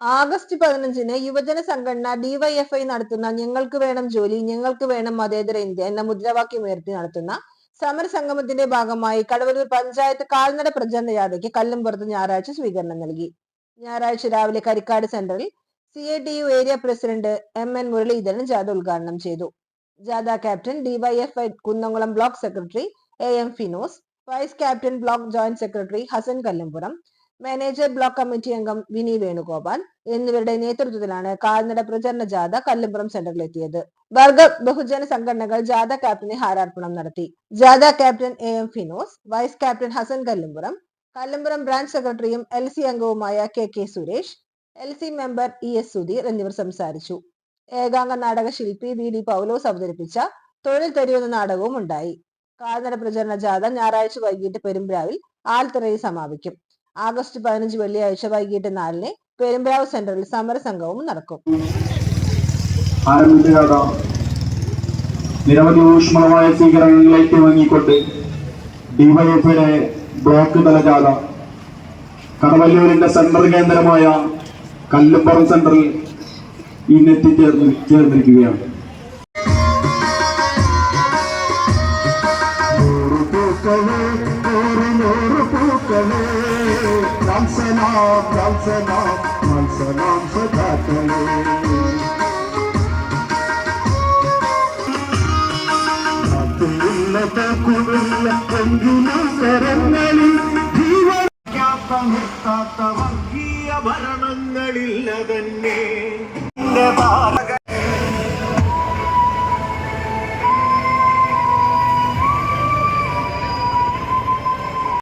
August പതിനഞ്ചിന് യുവജന സംഘടന ഡിവൈഎഫ്ഐ നടത്തുന്ന ഞങ്ങൾക്ക് വേണം ജോലി ഞങ്ങൾക്ക് വേണം മതേതര ഇന്ത്യ എന്ന മുദ്രാവാക്യം ഉയർത്തി നടത്തുന്ന സമരസംഗമത്തിന്റെ ഭാഗമായി കടവല്ലൂർ പഞ്ചായത്ത് കാൽനട പ്രചരണ ജാഥയ്ക്ക് കല്ലുംപുറത്ത് ഞായറാഴ്ച സ്വീകരണം നൽകി. ഞായറാഴ്ച രാവിലെ കരിക്കാട് സെന്ററിൽ C A T U area president M N Muraleedharan ജാഥ ഉദ്ഘാടനം ചെയ്തു. ജാഥ captain DYFI Kunnamkulam block secretary A M Finos vice captain block joint secretary Hasan Kallumpuram manager block committee അംഗം വിനി വേണുഗോപാൽ എന്നിവരുടെ നേതൃത്വത്തിലാണ് കാൽനട പ്രചരണ ജാഥ കല്ലുംപുറം സെന്ററിൽ എത്തിയത്. വർഗ ബഹുജന സംഘടനകൾ ജാഥ ക്യാപ്റ്റന് ഹാരാർപ്പണം നടത്തി. ജാഥ captain A M Finos vice captain Hasan Kallumpuram Kallumpuram branch സെക്രട്ടറിയും എൽ സി അംഗവുമായ K K Suresh L C member E S Sudheer എന്നിവർ സംസാരിച്ചു. ഏകാംഗ നാടക ശില്പി വി ഡി പൗലോസ് അവതരിപ്പിച്ച തൊഴിൽ തരുമെന്ന നാടകവും ഉണ്ടായി. കാൽനട പ്രചരണ ജാഥ ഞായറാഴ്ച വൈകിട്ട് പെരുമ്പ്രാവിൽ ആൽത്തറയിൽ സമാപിക്കും. ആഗസ്റ്റ് പതിനഞ്ച് വെള്ളിയാഴ്ച വൈകിട്ട് നാലിന് പെരുമ്പ്രാവ് സെന്ററിൽ സമരസംഘവും നടക്കും. നിരവധി ഊഷ്മളമായ സ്വീകരണങ്ങളിലേക്ക് വാങ്ങിക്കൊണ്ട് ഡിവൈഎഫിലെ ബ്ലോക്ക് തല ജാഥ കടവല്ലൂരിന്റെ സെൻട്രൽ കേന്ദ്രമായ കല്ലുപ്പുറം സെന്ററിൽ ഇന്നെത്തി ചേർന്നിരിക്കുകയാണ്. പൂക്കളേ വത്സനാം വത്സനാം വത്സനാം സദാക്കളേ കുമില്ല എങ്കിലും കരങ്ങളിൽ? ജീവൻ നിർത്താത്ത വർഗീയ ഭരണങ്ങളില്ല തന്നെ